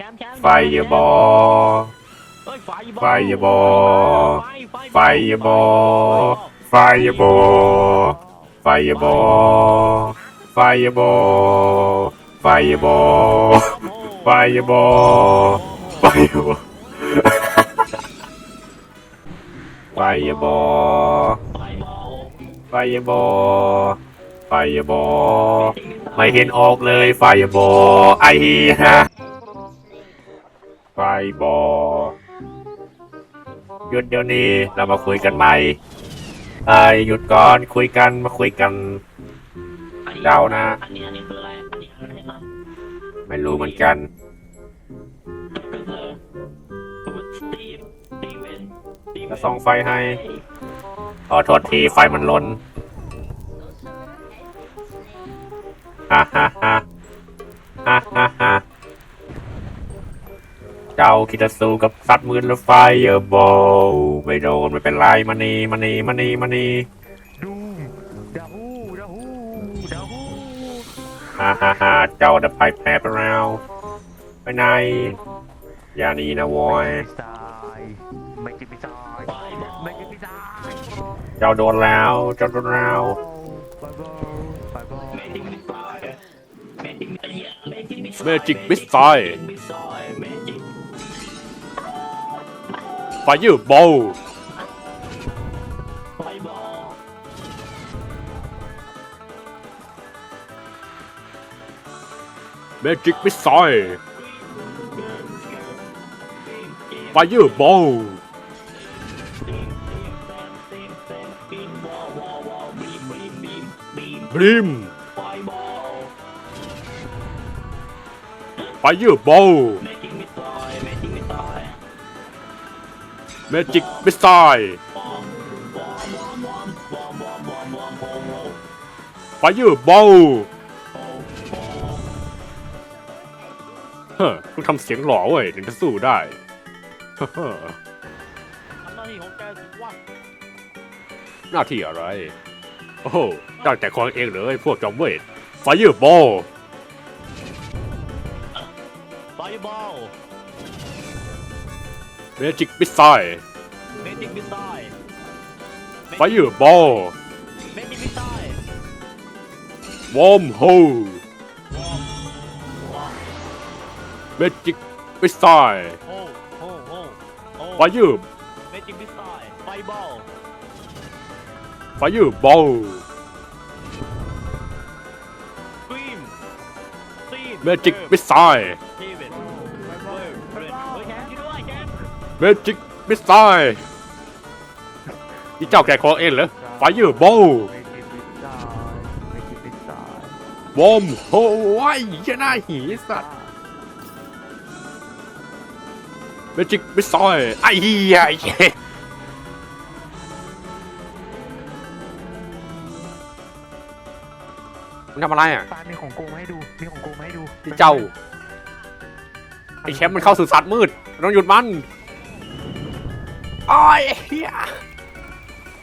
แชมป์แชมป์ไฟอย่าบอเฮ้ยไฟบอลไฟอย่าบอไฟไฟไฟอย่าบอไฟอย่าบอไฟอย่าบอไฟอย่าบอไฟอย่าบอไฟอย่าบอไฟอย่าบอไฟอย่าบอไฟบอลไฟอย่าบอไฟอย่าบอไม่เห็นออกเลยไฟอย่าบอไอ้เหี้ยไฟ บอหยุดเดี๋ยวนี้เรามาคุยกันใหม่ไอ้ยหยุดก่อนคุยกันมาคุยกัน อันนี้เดานะ อันนี้อันนี้คืออะไรอันนี้คืออะไรนะไม่รู้เหมือนกัน ก็คือสตีฟตีเวนตีเวจะส่องไฟให้ ขอโทษทีไฟมันล้นฮ่าฮ่าฮ่า เจ้าคิดจะสู้กับสัตว์มืดและไฟเยอโบไม่โดนไม่เป็นไรมานีมานีมานีมานีดูดาฮูดาฮูดาฮูฮ่าฮ่าฮ่าเจ้าดับไฟแผลไปแล้วไปไหนอย่าหนีนะวอยไม่กินไม่าไม่กินไม่าเจ้าโดนแล้วเจ้าโดนแล้วเมจิกมิสไซล์ Fireball! Magic Missile! Fireball! Blim! Fireball! เมจิกมิสไตล์ไฟเยอร์บอลเฮ้อต้องทำเสียงหล่อเว้ยถึงจะสู้ได้ฮหน้าที่อะไร โอ้โหตั้งแต่ของเองเลยพวกจอมเวทไฟเยอร์บอลไฟเยอร์บอล เมจิกมิสไซล์เมจิกมิสไซล์ไฟเยอร์โบเมจิกมิสไซล์วอมโฮเมจิกมิสไซล์โอ้โอ้โอ้โอ้ไฟเยอร์เมจิกมิสไซล์ไฟบอลไฟเยอร์โบกรีมซีนเมจิกมิสไซล์ซี เมจิกมิสไซล์นี่เจ้าแก่คอเองเหรอไฟเยอร์โบไม่กินไม่ตายไม่กินไม่ตายวอมโฮไอ้ยหน้าหีสัตว์เมจิกมิสไซล์ไอ้เหี้ยไอ้เหี้ยมันทำอะไรอะตามีของโกงมาให้ดู มีของโกงมาให้ดูที่เจ้า ไอ้แชมป์มันเข้าสู่สัตว์มืดเราต้องหยุดมัน โอ้ยเฮีย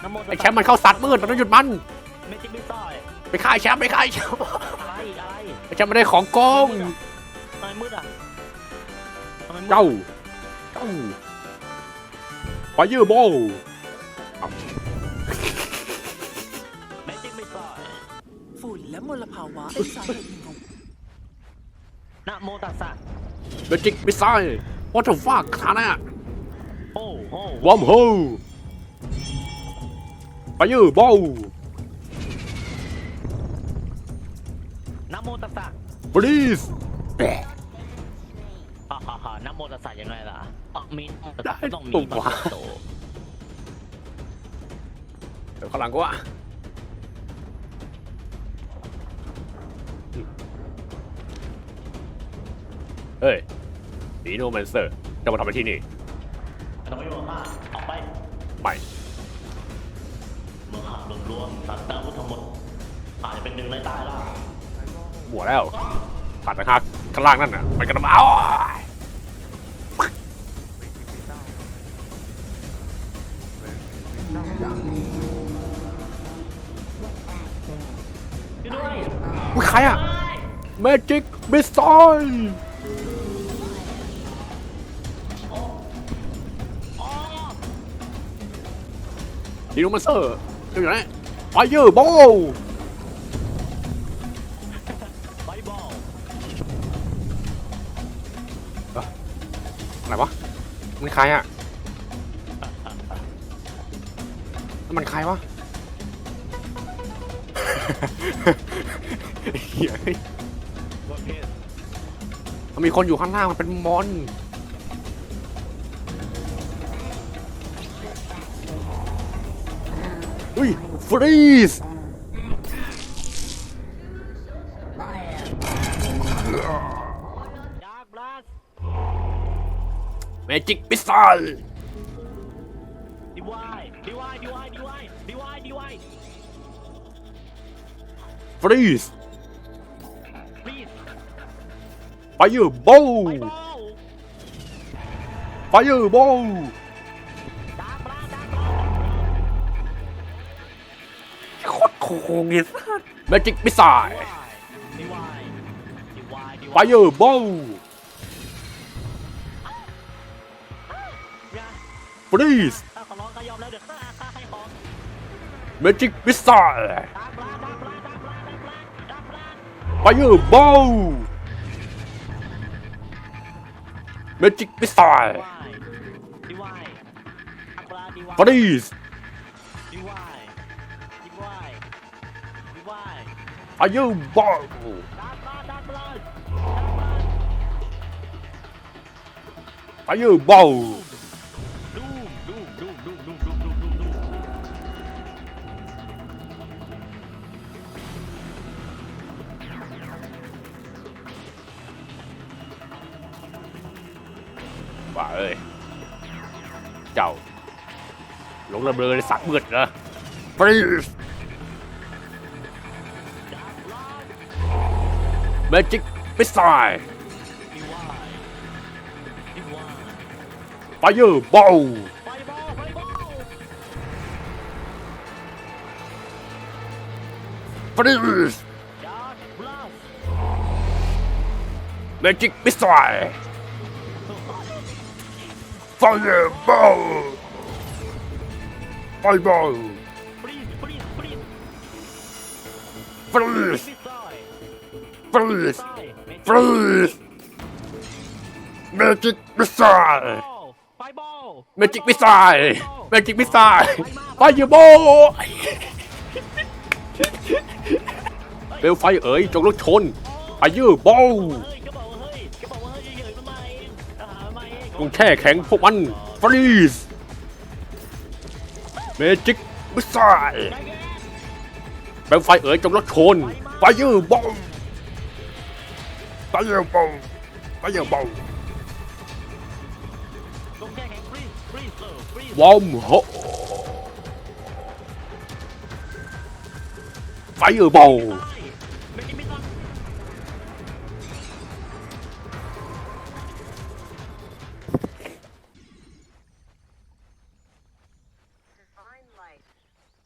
น้ำมนต์ไอ้แชมป์มันเข้าสัตว์มืดเราต้องหยุดมัน เมจิกมิสไซล์ไปฆ่าไอ้แชมป์ไปฆ่าไอ้แชมป์อะไรอะไรไอ้แชมป์ไม่ได้ของโกงทำไมมืดอะทำไมมืดเจ้าเจ้าไฟเยอร์โบเมจิกมิสไซล์ฝุ่นและมลภาวะเป็นสาเหตุหนึ่งของนะโมตัสสะเมจิกมิสไซล์ what the fuck ฐานะโอ้โอ้ วอมโฮไฟเยอร์โบนะโมตัสสะ please ฮ่าฮ่าฮ่านะโมตัสสะยังไงล่ะอะมีได้ต้องมีปุ๊บปะวะโตเดี๋ยวข้างหลังกูอะเฮ้ยนีโนแมนเซอร์จะมาทำอะไรที่นี่ ไม่ต้องไปยุ่งกับข้าออกไปไม่เมื่อข้ารวมรวมตัดอาวุธทั้งหมดอาจจะเป็นหนึ่งในใต้ล่าหัวแล้ว ผ่านทางข้างล่างนั่นน่ะ ไปกันมาเอาช่วยด้วย อุ้ยใครอะ Magic Missile ดีโนมาสเตอร์เจ้าอยู่ไหนไฟเยอร์บอลไฟบอลอะไรวะมันใครอะมันใครวะเหี้ยเฮ้ยประเภทมันมีคนอยู่ข้างล่างมันเป็นมอน Uy, freeze! Magic missile! Freeze! Fireball! Fireball! คงไสัแมจิกมิสไซล์ไฟเออร์บอลฟรีสเมจิกมิสไซล์ไฟเออร์บอลเมจิกมิสไซล์ฟรีส Are you horrible? Are you bold? Bà ơi Chào Lũ là đưa sẵn mượt rồi Freeze เมจิกมิสไซล์ไฟเยอร์บอลฟรีสเมจิกมิสไซล์ไฟเยอร์บอลไฟบอลฟรีส freeze freeze magic missile ไฟบอล magic missile magic missile fireball เปลวไฟเอ๋ยจงลุกชนไอยื้อบอลจงแช่แข็งพวกมันฟรีสเมจิกมิสไซเปลวไฟเอ๋ยจงลุกชนไฟยื้อบอล bao nhiêu bầu. Bao nhiêu bầu. Bom hộ phải ở bầu.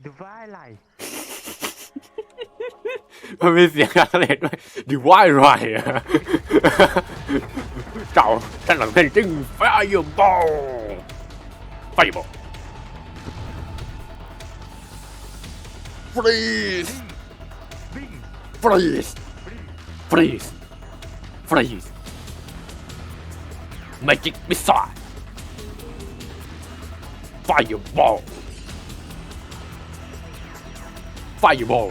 Divine light. มันมีเสียงการเลด้วยดีว่ายไรอะเจ้าฉันหลังเป็นจึงไฟอยู่บ่ไฟบอลฟรีสฟรีสฟรีสฟรีสแมจิกมิสไซล์ไฟบอลไฟบอล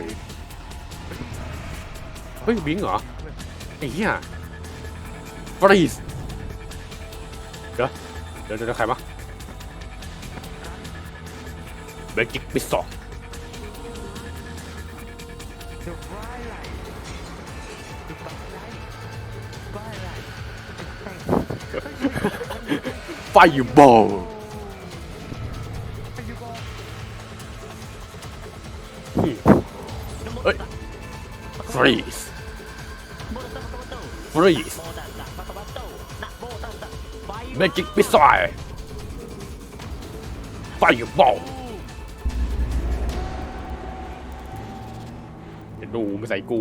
ฮ้ยบิงเหรอไอ้เหี้ยฟรีสเดี๋ยวเดี๋ยวเดี๋ใครมาเบรกิกมิสซอไฟบอลเฮ้ยฟรี รี่เมจิกปิซายไฟบอลดูมาใส่กู